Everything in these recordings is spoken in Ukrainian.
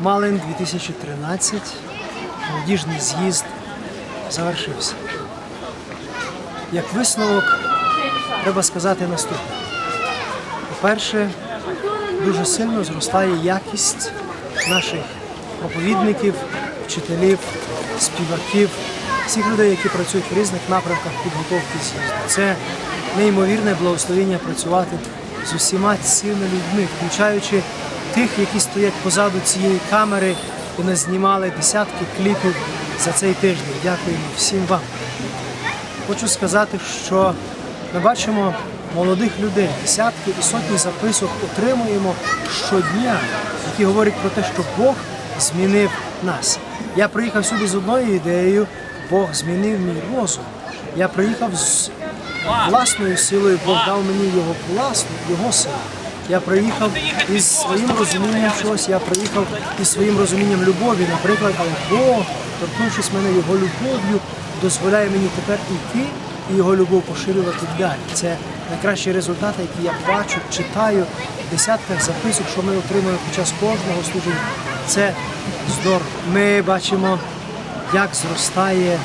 Малин 2013. Молодіжний з'їзд завершився. Як висновок, треба сказати наступне. По-перше, дуже сильно зростає якість наших проповідників, вчителів, співаків, всіх людей, які працюють в різних напрямках підготовки з'їзду. Це неймовірне благословення працювати з усіма цими людьми, включаючи тих, які стоять позаду цієї камери нас знімали десятки кліпів за цей тиждень. Дякуємо всім вам. Хочу сказати, що ми бачимо молодих людей, десятки і сотні записок отримуємо щодня, які говорять про те, що Бог змінив нас. Я приїхав сюди з одною ідеєю, Бог змінив мій розум. Я приїхав з власною силою, Бог дав мені його власну, його силу. Я приїхав із своїм розумінням чогось, я приїхав із своїм розумінням любові, наприклад, але Бог, торкнувшись мене його любов'ю, дозволяє мені тепер іти і його любов поширювати далі. Це найкращі результати, які я бачу, читаю в десятках записок, що ми отримуємо під час кожного служення. Це здорово. Ми бачимо, як зростає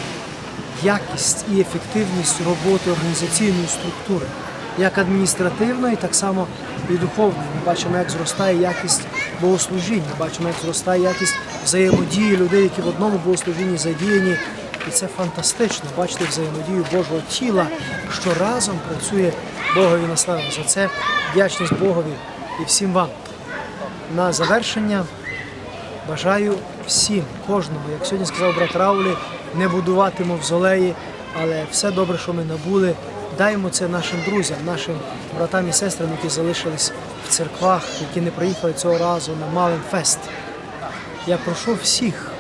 якість і ефективність роботи організаційної структури, як адміністративної, так само і духовної. Ми бачимо, як зростає якість богослужіння, бачимо, як зростає якість взаємодії людей, які в одному богослужінні задіяні. І це фантастично бачити взаємодію Божого тіла, що разом працює Богові на славу. За це вдячність Богові і всім вам. На завершення Бажаю всім, кожному, як сьогодні сказав брат Раулі, не будувати мавзолеї, але все добре, що ми набули. Даємо це нашим друзям, нашим братам і сестрам, які залишились в церквах, які не приїхали цього разу на Малин Фест. Я прошу всіх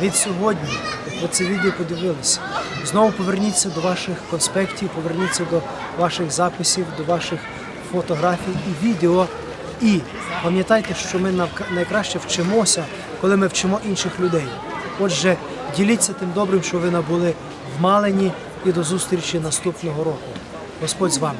від сьогодні, як ви це відео подивилися, знову поверніться до ваших конспектів, поверніться до ваших записів, до ваших фотографій і відео. І пам'ятайте, що ми найкраще вчимося, коли ми вчимо інших людей. Отже, діліться тим добрим, що ви набули в Малині, і до зустрічі наступного року. Господь з вами.